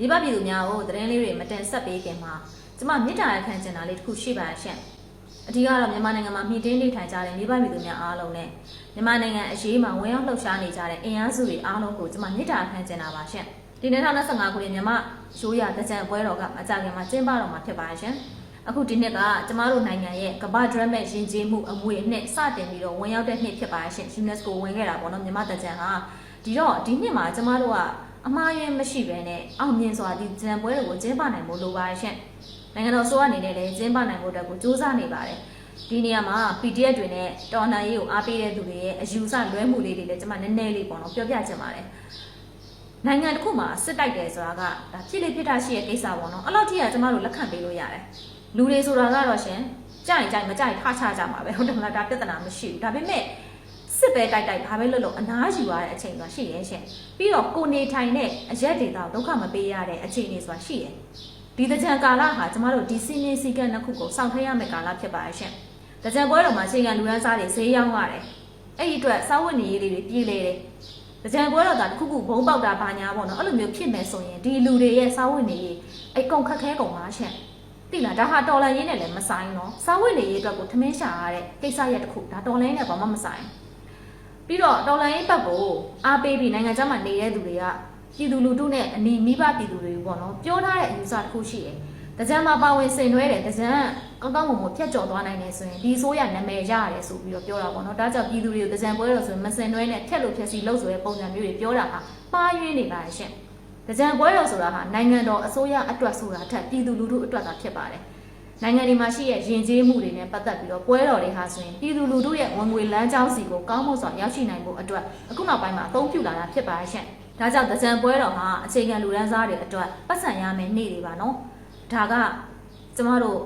မိဘပြည်သူများကိုသတင်းလေးတွေမတင်ဆက်ပေးခင်မှာကျမမေတ္တာရခံချင်တာလေးတစ်ခုရှိပါရှင့်အဓိကတော့မြန်မာနိုင်ငံမှာမှီတင်းနေထိုင်ကြတဲ့မိဘပြည်သူများအားလုံးနဲ့မြန်မာနိုင်ငံအရေးမှာဝင်ရောက်လှုပ်ရှားနေကြတဲ့အင်အားစုတွေအားလုံးကိုကျမမေတ္တာခံချင်တာပါရှင့်ဒီ2025ခုနှစ်မြန်မာရိုးရာတကြံပွဲတော်ကမကြခင်မှာကျင်းပတော်မှာဖြစ်ပါရှင်အခုဒီနှစ်ကကျမတို့နိုင်ငံရဲ့ကမ္ဘာဒရမတ်ယဉ်ကျေးမှုအမွေအနှစ်စတင်ပြီးတော့ဝင်ရောက်တဲ့နှစ်ဖြစ်ပါရှင် UNESCO ဝင်ခဲ့တာပေါ့နော်မြန်မာတကြံဟာဒီတော့ဒီနှစ်မှာကျမတို့က အမှားယွင်းမရှိဘဲနဲ့အောင်မြင်စွာဒီကြံပွဲတွေကိုကျင်းပနိုင်ဖို့လိုပါရှင်နိုင်ငံတော်ဆိုအနေနဲ့လည်းကျင်းပနိုင်ဖို့အတွက်ကိုစူးစမ်းနေပါတယ်ဒီနေရာမှာ PDF တွေနဲ့တော်လှန်ရေးကိုအားပေးတဲ့သူတွေရဲ့အယူဆလွဲမှုလေးတွေလည်းကျွန်မနည်းနည်းလေးပေါ့နော်ပြောပြချင်ပါတယ်နိုင်ငံတစ်ခုမှာစစ်တိုက်တယ်ဆိုတာကဒါဖြစ်လေဖြစ်တာရှိရဲ့ကိစ္စပေါ့နော်အဲ့လောက်ထိကကျွန်မတို့လက်ခံပေးလို့ရတယ်လူတွေဆိုတာကတော့ရှင်ကြိုင်ကြိုင်မကြိုင်ထချကြမှာပဲဟုတ်တယ်မလားဒါပြဿနာမရှိဘူးဒါပေမဲ့ စစ်ပဲတိုက်တိုက်ဘာပဲလုပ်လို့အနားယူရတဲ့အချိန်ဆိုတာရှိရဲ့ရှင်ပြီးတော့ကိုနေထိုင်တဲ့အရက်ဒေတာဒုက္ခမပေးရတဲ့အခြေအနေဆိုတာရှိရဲ့ဒီတကြံကာလဟာကျမတို့ဒီစီမင်းစီကံနှစ်ခုကိုစောင့်ထည့်ရမယ့်ကာလဖြစ်ပါရဲ့ရှင်တကြံပွဲတော်မှာချိန်ကန်လူရန်စားတွေဈေးရောက်ရတယ်အဲ့ဒီအတွက်စားဝတ်နေရေးလေးတွေပြည်လေတယ်တကြံပွဲတော်ကတစ်ခုခုဘုံပေါက်တာဘာညာပေါ့နော်အဲ့လိုမျိုးဖြစ်မယ်ဆိုရင်ဒီလူတွေရဲ့စားဝတ်နေရေးအဲ့ကုန်ခက်ခဲကုန်ပါရှင်တိလားဒါဟာတော်လန်ရေးနဲ့လည်းမဆိုင်တော့စားဝတ်နေရေးအတွက်ကိုထမင်းရှာရတဲ့ကိစ္စရက်တစ်ခုဒါတော်လန်ရေးနဲ့ဘာမှမဆိုင် ပြီးတော့တော်လန်ရေးဘက်ကိုအားပေးပြီးနိုင်ငံခြားမှာနေတဲ့သူတွေကပြည်သူလူထုနဲ့အနီးမိဘပြည်သူတွေပေါ့နော်ပြောထားတဲ့အယူဆတစ်ခုရှိတယ်တကြံမှာပါဝင်ဆင်နွှဲတယ်တကြံကောင်းကောင်းမွန်မွန်ဖြတ်ကျော်သွားနိုင်တယ်ဆိုရင်ဒီဆိုးရနာမည်ရတယ်ဆိုပြီးတော့ပြောတာပေါ့နော်ဒါကြောင့်ပြည်သူတွေကိုတကြံပွဲတော်ဆိုရင်မဆင်နွှဲနဲ့ဖြတ်လို့ဖြတ်စီလို့ဆိုတဲ့ပုံစံမျိုးတွေပြောတာဟာမှားယွင်းနေပါရဲ့ရှင်တကြံပွဲတော်ဆိုတာဟာနိုင်ငံတော်အစိုးရအတွက်ဆိုတာထက်ပြည်သူလူထုအတွက်သာဖြစ်ပါတယ် နိုင်ငံဒီမှာရှိတဲ့ယဉ်ကျေးမှုတွေနဲ့ပတ်သက်ပြီးတော့ပွဲတော်တွေဟာဆိုရင်ပြည်သူလူထုရဲ့ဝင်ငွေလမ်းကြောင်းစီကိုကောင်းမွန်စွာရောက်ရှိနိုင်ဖို့အတွက်အခုနောက်ပိုင်းမှာအသုံးပြုလာတာဖြစ်ပါရဲ့ရှင်ဒါကြောင့်တကြံပွဲတော်ဟာအခြေခံလူရန်စားတွေအတွက်ပတ်စံရမယ်နေ့တွေပါနော်ဒါကကျမတို့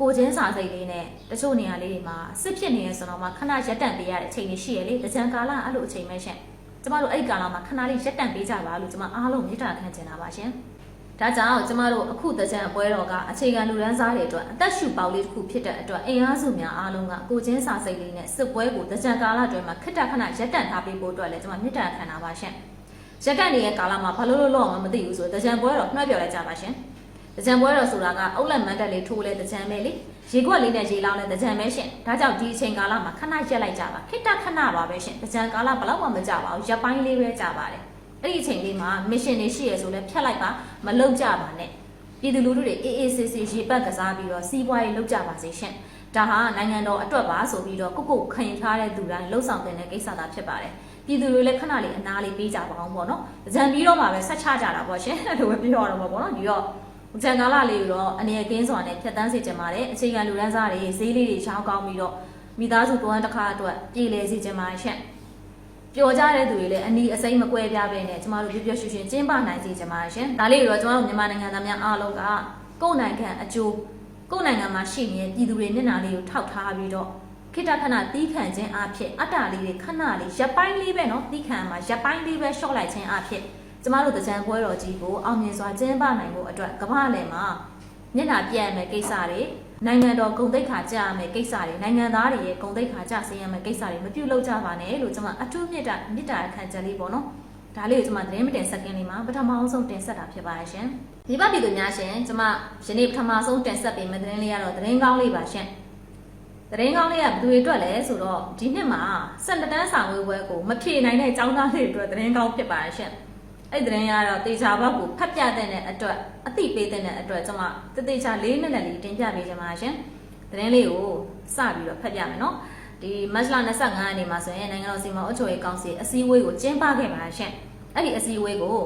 ကိုချင်းစာစိတ်လေးနဲ့တချို့နေရာလေးတွေမှာစစ်ဖြစ်နေရဆိုတော့မှခဏရက်တန့်ပေးရတဲ့အချိန်တွေရှိရလေတကြံကာလအဲ့လိုအချိန်ပဲရှင်ကျမတို့အဲ့ဒီကာလမှာခဏလေးရက်တန့်ပေးကြပါလို့ကျမအားလုံးမေတ္တာခံချင်တာပါရှင် ဒါကြောင့်ကျမတို့အခုတကြံအပွဲတော်ကအခြေခံလူရန်စားတွေအတွက်အသက်ရှူပေါက်လေးတစ်ခုဖြစ်တဲ့အတွက်အင်အားစုများအားလုံးကကိုချင်းစာစိတ်လေးနဲ့စစ်ပွဲကိုတကြံကာလအတွင်းမှာခက်တခဏရက်တန့်ထားပေးဖို့အတွက်လည်းကျမမေတ္တာခံတာပါရှင်ရက်တန့်နေတဲ့ကာလမှာဘာလို့လို့လို့အောင်မသိဘူးဆိုတော့တကြံပွဲတော်နှွှဲပြော်လိုက်ကြပါရှင်တကြံပွဲတော်ဆိုတာကအုတ်လက်မန်းတက်လေးထိုးလဲတကြံပဲလေရေခွက်လေးနဲ့ရေလောင်းလဲတကြံပဲရှင်ဒါကြောင့်ဒီအချိန်ကာလမှာခဏရက်လိုက်ကြပါခိတ္တခဏပါပဲရှင်တကြံကာလဘလောက်မှမကြပါဘူးရက်ပိုင်းလေးပဲကြပါတယ် အဲ့ဒီအချိန်လေးမှာမစ်ရှင်တွေရှိရဆိုလဲဖြတ်လိုက်ပါမလုံကြပါနဲ့ပြည်သူလူထုတွေအေးအေးဆေးဆေးရေပတ်ကစားပြီးတော့စီးပွားရေးလုပ်ကြပါစေရှင်ဒါဟာနိုင်ငံတော်အတွက်ပါဆိုပြီးတော့ကုတ်ကုတ်ခံထားတဲ့သူတိုင်းလှုပ်ဆောင်တဲ့ကိစ္စသာဖြစ်ပါတယ်ပြည်သူတွေလည်းခဏလေးအနားလေးပေးကြပါအောင်ပေါ့နော်။ကြံပြီးတော့မှပဲဆက်ချကြတာပေါ့ရှင်။အဲ့လိုပဲပြောရတော့မှာပေါ့နော်။ဒီတော့ကြံကာလလေးကိုတော့အနေအကင်းစွာနဲ့ဖြတ်တန်းစေချင်ပါတယ်အခြေခံလူရန်စားတွေဈေးလေးတွေရောင်းကောင်းပြီးတော့မိသားစုတွန်းတစ်ခါအတွက်ပြည်လဲစေချင်ပါတယ်ရှင့် ပျော်ကြတဲ့သူတွေလည်းအနီးအစိမ့်မကွဲပြားပဲနဲ့ကျမတို့ပြည့်ပြည့်ရွှင်ရွှင်ကျင်းပနိုင်စေချင်ပါရှင်ဒါလေးတော့ကျမတို့မြန်မာနိုင်ငံသားများအားလုံးကကိုယ်နိုင်ငံအကျိုးကိုယ်နိုင်ငံမှာရှိနေတဲ့ပြည်သူတွေမျက်နှာလေးကိုထောက်ထားပြီးတော့ခိတခဏတီးခံခြင်းအဖြစ်အတ္တလေးတွေခဏလေးရပ်ပိုင်းလေးပဲနော်တီးခံမှာရပ်ပိုင်းလေးပဲရှော့လိုက်ခြင်းအဖြစ်ကျမတို့ကြံပွဲတော်ကြီးကိုအောင်မြင်စွာကျင်းပနိုင်ဖို့အတွက်ကမ္ဘာလယ်မှာမျက်နှာပြည့်ရမယ့်ကိစ္စတွေ နိုင်ငံတော်ဂုဏ်သိက္ခာကြရမယ်ကိစ္စတွေနိုင်ငံသားတွေရဲ့ဂုဏ်သိက္ခာကြစေရမယ်ကိစ္စတွေမပြုလုပ်ကြပါနဲ့လို့ကျမအထူးမြတ်တာမြတ်တာခံချက်လေးပေါ့နော်ဒါလေးကိုကျမသတင်းမတင်စက္ကန့်လေးမှာပထမအောင်ဆုံးတင်ဆက်တာဖြစ်ပါရှင်ဒီပတ်ပြည်သူများရှင်ကျမယနေ့ပထမဆုံးတင်ဆက်ပေးမယ့်သတင်းလေးကတော့သတင်းကောင်းလေးပါရှင်သတင်းကောင်းလေးကဘယ်သူတွေအတွက်လဲဆိုတော့ဒီနှစ်မှာစက်တန်းဆောင်ဝေးပွဲကိုမဖြေနိုင်တဲ့ចောင်းသားတွေအတွက်သတင်းကောင်းဖြစ်ပါရှင် အဲ့ဒီသတင်းရတော့တေချာဘက်ကိုဖတ်ပြတဲ့အတွက်အသိပေးတဲ့အတွက်ကျွန်မတတေချာလေးနဲ့နဲ့လေးတင်ပြပေးချင်ပါရှင်သတင်းလေးကိုစပြီးတော့ဖတ်ပြမယ်နော်ဒီမတ်လ25ရက်နေ့မှာဆိုရင်နိုင်ငံတော်စီမံအုပ်ချုပ်ရေးကောင်စီအစည်းအဝေးကိုကျင်းပခဲ့ပါရှင်အဲ့ဒီအစည်းအဝေးကို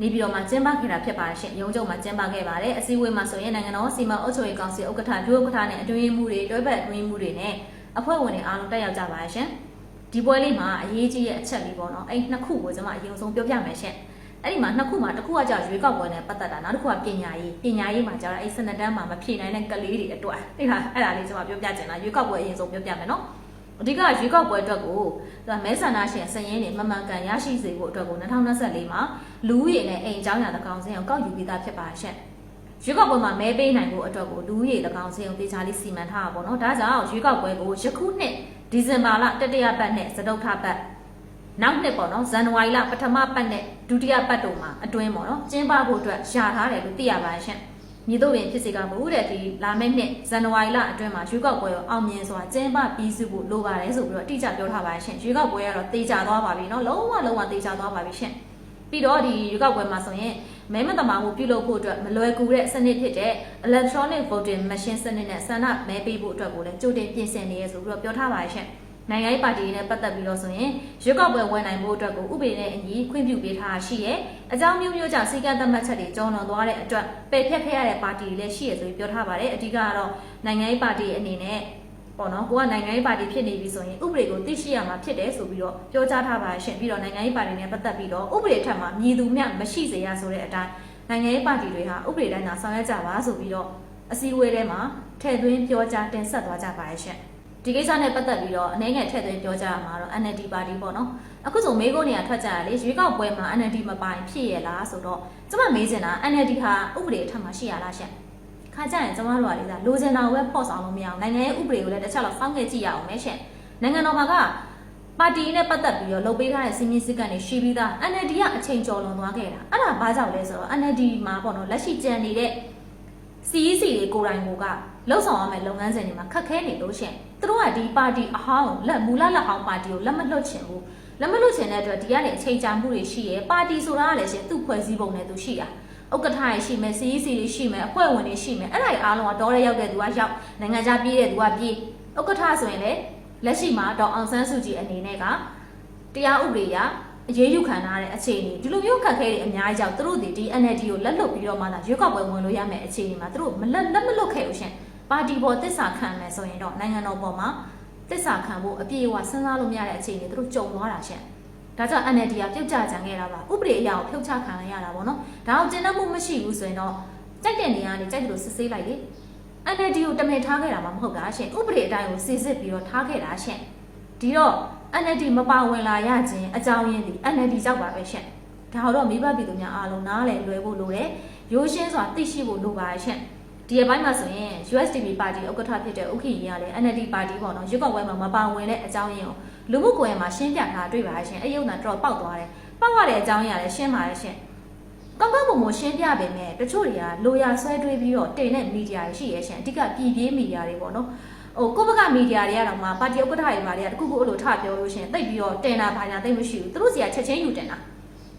နေပြည်တော်မှာကျင်းပခဲ့တာဖြစ်ပါရှင်ရုံးချုပ်မှာကျင်းပခဲ့ပါတယ်အစည်းအဝေးမှာဆိုရင်နိုင်ငံတော်စီမံအုပ်ချုပ်ရေးကောင်စီဥက္ကဋ္ဌဒုဥက္ကဋ္ဌနဲ့အတွင်းမှုတွေတွဲဘက်အတွင်းမှုတွေနဲ့အဖွဲ့ဝင်တွေအားလုံးတက်ရောက်ကြပါရှင်ဒီပွဲလေးမှာအရေးကြီးတဲ့အချက်လေးပေါ့နော်အဲ့နှစ်ခုကိုကျွန်မအရင်ဆုံးပြောပြမယ်ရှင် အဲ့ဒီမှာနှစ်ခုမှာတစ်ခုကကြာရွေးကောက်ပွဲနဲ့ပတ်သက်တာနောက်တစ်ခုကပညာရေးပညာရေးမှာကြာတော့အဲ့စနတန်းမှာမဖြေနိုင်တဲ့ကလေးတွေအတွက်အဲ့ဒါအဲ့ဒါလေးကျွန်မပြောပြချင်တာရွေးကောက်ပွဲအရင်ဆုံးပြောပြမယ်နော်အဓိကရွေးကောက်ပွဲအတွက်ကိုသူကမဲဆန္ဒရှင်စရင်တွေမမှန်ကန်ရရှိစေဖို့အတွက်ကို2024မှာလူဦးရေနဲ့အိမ်အကြောင်းအရာတကောင်စင်းအောင်ကောက်ယူပြီးသားဖြစ်ပါရှင့်ရွေးကောက်ပွဲမှာမဲပေးနိုင်ဖို့အတွက်ကိုလူဦးရေတကောင်စင်းအောင်တေချာလေးစီမံထားတာပေါ့နော်ဒါကြောင့်ရွေးကောက်ပွဲကိုယခုနှစ်ဒီဇင်ဘာလတတိယပတ်နဲ့စတုထပတ် နောက်နှစ်ပေါ့နော်ဇန်နဝါရီလပထမပတ်နဲ့ ဒုတိယပတ်တို့မှာအတွင်းပေါ့နော်ကျင်းပဖို့အတွက်ယာထားတယ်လို့သိရပါတယ်ရှင်မြေတို့ပင်ဖြစ်စေကမဟုတ်တဲ့ဒီလာမယ့်နှစ်ဇန်နဝါရီလအတွင်းမှာရွေးကောက်ပွဲကိုအောင်မြင်စွာကျင်းပပြီးစုဖို့လိုပါတယ်ဆိုပြီးတော့အတိအကျပြောထားပါတယ်ရှင်ရွေးကောက်ပွဲကတော့တေချာသွားပါပြီเนาะလုံးဝလုံးဝတေချာသွားပါပြီရှင်ပြီးတော့ဒီရွေးကောက်ပွဲမှာဆိုရင်မဲမတမာမှုပြုလုပ်ဖို့အတွက်မလွယ်ကူတဲ့စနစ်ဖြစ်တဲ့ electronic voting machine စနစ်နဲ့ဆန္ဒမဲပေးဖို့အတွက်ကိုလည်းကြိုတင်ပြင်ဆင်နေရဆိုပြီးတော့ပြောထားပါတယ်ရှင် နိုင်ငံရေးပါတီတွေနဲ့ပတ်သက်ပြီးတော့ဆိုရင်ရွေးကောက်ပွဲဝင်နိုင်ဖို့အတွက်ကိုဥပဒေနဲ့အညီခွင့်ပြုပေးထားရှိရဲအကြောင်းမျိုးမျိုးကြောင့်စီကံသတ်မှတ်ချက်တွေကျော်လွန်သွားတဲ့အတွက်ပယ်ဖျက်ခဲ့ရတဲ့ပါတီတွေလည်းရှိရဆိုပြီးပြောထားပါတယ်အဓိကကတော့နိုင်ငံရေးပါတီအနေနဲ့ပေါ့နော်ကိုကနိုင်ငံရေးပါတီဖြစ်နေပြီဆိုရင်ဥပဒေကိုသိရှိရမှာဖြစ်တယ်ဆိုပြီးတော့ပြောကြားထားပါရှင်ပြီးတော့နိုင်ငံရေးပါတီနဲ့ပတ်သက်ပြီးတော့ဥပဒေထက်မှာမြည်သူမြမရှိစေရဆိုတဲ့အတိုင်းနိုင်ငံရေးပါတီတွေဟာဥပဒေတိုင်းသာဆောင်ရွက်ကြပါဆိုပြီးတော့အစည်းအဝေးထဲမှာထည့်သွင်းပြောကြားတင်ဆက်သွားကြပါရဲ့ရှင် ဒီကိစ္စနဲ့ပတ်သက်ပြီးတော့အနေငယ်ထည့်သွင်းပြောကြားရမှာတော့ NLD ပါတီပေါ့နော်အခုဆိုမေးခွန်းနေရထွက်ကြရလေရွေးကောက်ပွဲမှာ NLD မပိုင်ဖြစ်ရလားဆိုတော့ကျမမေးချင်တာ NLD ဟာဥပဒေအထက်မှာရှိရလားရှင်ခါကြရင်ကျမတို့ကလေဒါလိုချင်တာကိုပဲပေါ့ဆောင်လို့မရအောင်နိုင်ငံရဲ့ဥပဒေကိုလည်းတစ်ချက်တော့စောင့်ခဲ့ကြည့်ရအောင်မဲရှင်နိုင်ငံတော်မှာကပါတီနဲ့ပတ်သက်ပြီးတော့လုပ်ပေးထားတဲ့စီမင်းစည်းကမ်းတွေရှိပြီးသား NLD ကအချိန်ကျော်လွန်သွားခဲ့တာအဲ့ဒါဘာကြောင့်လဲဆိုတော့ NLD မှာပေါ့နော်လက်ရှိကြံနေတဲ့ CEC တွေကိုယ်တိုင်ကိုကလှုပ်ဆောင်ရမယ့်လုပ်ငန်းစဉ်တွေမှာခက်ခဲနေလို့ရှင်သူတို့ကဒီပါတီအဟောင်းလက်မူလလက်ဟောင်းပါတီကိုလက်မလွတ်ချင်ဘူးလက်မလွတ်ချင်တဲ့အတွက်ဒီကနေအချိန်ကြာမှုတွေရှိရယ်ပါတီဆိုတာကလည်းရှင်သူ့ဖွဲ့စည်းပုံနဲ့သူရှိတာဥက္ကဋ္ဌရရှိမယ် CEC တွေရှိမယ်အဖွဲ့ဝင်တွေရှိမယ်အဲ့ဒါတွေအားလုံးကတော့ရဲရောက်တဲ့သူကရောက်နိုင်ငံခြားပြေးတဲ့သူကပြေးဥက္ကဋ္ဌဆိုရင်လည်းလက်ရှိမှာဒေါအောင်ဆန်းစုကြည်အနေနဲ့ကတရားဥပဒေအရ အရေးယူခံထားတဲ့အခြေအနေဒီလိုမျိုးခက်ခဲတွေအများကြီးကြောင့်သူတို့ဒီဒီ NLD ကိုလက်လွတ်ပြီးတော့မှသာရွေးကောက်ပွဲဝင်လို့ရမယ်အခြေအနေမှာသူတို့မလက်လက်မလွတ်ခဲ့ဘူးရှင်ပါတီပေါ်တစ္ဆာခံမယ်ဆိုရင်တော့နိုင်ငံတော်ပေါ်မှာတစ္ဆာခံဖို့အပြည့်အဝစဉ်းစားလို့မရတဲ့အခြေအနေသူတို့ကြုံသွားတာရှင်ဒါကြောင့် NLD ကပြုတ်ကျကြံခဲ့တာပါဥပဒေအရာကိုဖြုတ်ချခံရတာပေါ့နော်ဒါအောင်ကျင့်တတ်မှုမရှိဘူးဆိုရင်တော့ကြိုက်တဲ့နေရာကနေကြိုက်တယ်လို့စစ်ဆေးလိုက်လေ NLD ကိုတမင်ထားခဲ့တာမှမဟုတ်တာရှင်ဥပဒေအတိုင်းကိုစစ်စစ်ပြီးတော့ထားခဲ့တာရှင်ဒီတော့ NLD မပါဝင်လာရခြင်းအကြောင်းရင်းဒီ NLD ကြောက်ပါပဲရှင်ဒါတော့မိဘပြည်သူများအားလုံးနားလည်လွယ်ဖို့လိုတယ်ရိုးရှင်းစွာသိရှိဖို့လိုပါရဲ့ရှင်ဒီအပိုင်းမှာဆိုရင် USDP ပါတီဥက္ကဋ္ဌဖြစ်တဲ့ဥက္ကဋ္ဌကြီးကလည်း NLD ပါတီပေါ့နော်ရွေးကောက်ပွဲမှာမပါဝင်တဲ့အကြောင်းရင်းကိုလူမှုကွန်ရက်မှာရှင်းပြထားတွေ့ပါရဲ့ရှင်အဲ့ရုံနဲ့တော့ပောက်သွားတယ်ပောက်ရတဲ့အကြောင်းရင်းကလည်းရှင်းပါရဲ့ရှင်ကောင်းကောင်းပုံပုံရှင်းပြပေမဲ့တချို့တွေကလိုရာဆွဲတွေးပြီးတော့တင်တဲ့မီဒီယာတွေရှိရဲ့ရှင်အဓိကပြည်ပြေးမီဒီယာတွေပေါ့နော် ဟိုကိုဘကမီဒီယာတွေကတော့မှပါတီဥက္ကဋ္ဌတွေပါတွေကတခုခုအဲ့လိုထပြောလို့ရှင်တိတ်ပြီးတော့တင်တာဘာညာတိတ်မရှိဘူးသူတို့စီကချက်ချင်းယူတင်တာ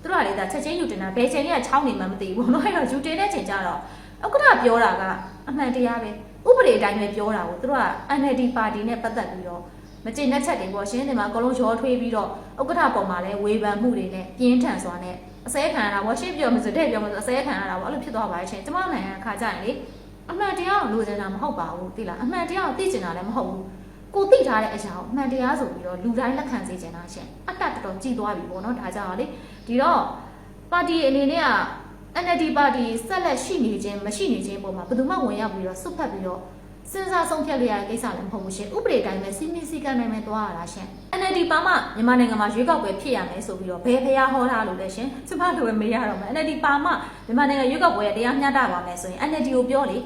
သူတို့ကလေဒါချက်ချင်းယူတင်တာဘယ်ချိန်ကချောင်းနေမှမသိဘူးပေါ့နော်အဲ့တော့ယူတင်တဲ့ချိန်ကျတော့ဥက္ကဋ္ဌပြောတာကအမှန်တရားပဲဥပဒေအတိုင်းပဲပြောတာကိုသူတို့က NLD ပါတီနဲ့ပတ်သက်ပြီးတော့မကျေနပ်ချက်တွေပေါ့ရှင်းတယ်မှာအကုန်လုံးရောထွေးပြီးတော့ဥက္ကဋ္ဌပေါ်မှာလည်းဝေဖန်မှုတွေနဲ့ပြင်းထန်စွာနဲ့အစဲခံရတာပေါ့ရှင်းပြောမှဆိုတဲ့ပြောမှဆိုအစဲခံရတာပေါ့အဲ့လိုဖြစ်သွားပါရဲ့ရှင်ကျမနိုင်ငံခါကြရင်လေ အမှန်တရားကိုလိုချင်တာမဟုတ်ပါဘူးသိလားအမှန်တရားကိုသိချင်တာလည်းမဟုတ်ဘူးကိုသိထားတဲ့အရာကိုအမှန်တရားဆိုပြီးတော့လူတိုင်းလက်ခံစေချင်တာရှင်အတ္တတော်တော်ကြည်သွားပြီပေါ့နော်ဒါကြောင့်လေဒီတော့ပါတီအနေနဲ့က NLD ပါတီဆက်လက်ရှိနေခြင်းမရှိနေခြင်းပုံမှာဘယ်သူမှဝင်ရောက်ပြီးတော့စွတ်ဖက်ပြီးတော့ စဉ်းစားဆုံးဖြတ်လို့ရတဲ့ကိစ္စလည်းမဟုတ်ဘူးရှင်ဥပဒေတိုင်းပဲစီမင်းစည်းကမ်းတိုင်းပဲသွားရတာရှင် NLD ပါမှမြန်မာနိုင်ငံမှာရွေးကောက်ပွဲဖြစ်ရမယ်ဆိုပြီးတော့ဘယ်ဖျားဟောထားလို့လဲရှင်ကျမတို့ပဲမေးရတော့မယ် NLD ပါမှမြန်မာနိုင်ငံရွေးကောက်ပွဲတရားမျှတပါမယ်ဆိုရင် NLD ကိုပြောလေ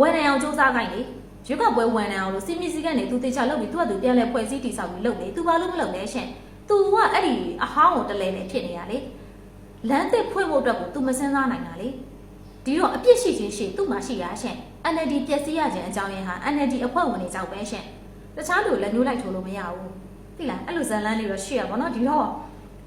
ဝန်နိုင်အောင်စူးစမ်းခိုင်းလေရွေးကောက်ပွဲဝန်နိုင်အောင်လို့စီမင်းစည်းကမ်းတွေသူတေချာလုပ်ပြီးသူကသူပြန်လဲဖွဲ့စည်းတည်ဆောက်ပြီးလုပ်လေသူဘာလို့မလုပ်လဲရှင်သူကအဲ့ဒီအဟောင်းကိုတလဲလဲဖြစ်နေရလေလမ်းသစ်ဖွင့်ဖို့အတွက်ကိုသူမစင်းစားနိုင်တာလေဒီတော့အပြစ်ရှိခြင်းရှိသူ့မှာရှိရရှင် NLD ပျက်စီးရခြင်းအကြောင်းရင်းဟာ NLD အဖွဲ့ဝင်တွေကြောင့်ပဲရှင်တခြားလူလက်ညှိုးလိုက်ထိုးလို့မရဘူးသိလားအဲ့လိုဇာတ်လမ်းလေးတော့ရှိရပါတော့ဒီတော့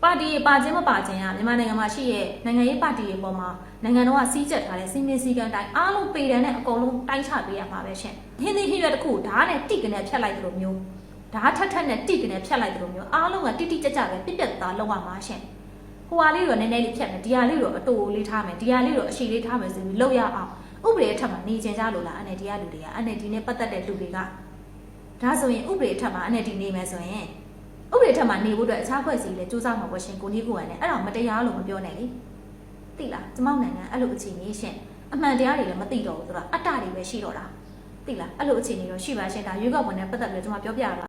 ပါတီပါခြင်းမပါခြင်းကမြန်မာနိုင်ငံမှာရှိရဲ့နိုင်ငံရေးပါတီတွေပေါ်မှာနိုင်ငံတော်ကစီးကျက်ထားတဲ့စီမင်းစည်းကမ်းတိုင်းအားလုံးပေတံနဲ့အကုန်လုံးတိုင်းချပေးရမှာပဲရှင်ဟင်းသီးဟင်းရွက်တစ်ခုဓာတ်နဲ့တိကနေဖြတ်လိုက်သလိုမျိုးဓာတ်ထက်ထက်နဲ့တိကနေဖြတ်လိုက်သလိုမျိုးအားလုံးကတိတိကျကျပဲပြက်ပြက်သားလောက်ရမှာရှင်ဟိုဟာလေးတော့နည်းနည်းလေးဖြတ်မယ်ဒီဟာလေးတော့အတူလေးထားမယ်ဒီဟာလေးတော့အရှိလေးထားမယ်ဆိုပြီးလောက်ရအောင် ဥပဒေအထက်မှာနေချင်ကြလို့လား NLD ကလူတွေက NLD နဲ့ပတ်သက်တဲ့လူတွေကဒါဆိုရင်ဥပဒေအထက်မှာ NLD နေမယ်ဆိုရင်ဥပဒေထက်မှာနေဖို့အတွက်အခြားဖွဲ့စည်းလေစူးစမ်းမှာပေါ့ရှင်ကိုကြီးကိုရနဲ့အဲ့တော့မတရားလို့မပြောနဲ့လေသိလားကျမောက်နိုင်ငံအဲ့လိုအခြေအနေရှင်အမှန်တရားတွေလည်းမသိတော့ဘူးဆိုတော့အတ္တတွေပဲရှိတော့တာသိလားအဲ့လိုအခြေအနေတော့ရှိပါရှင်ဒါရွေးကောက်ပွဲနဲ့ပတ်သက်ပြီးတော့ကျွန်မပြောပြရပါ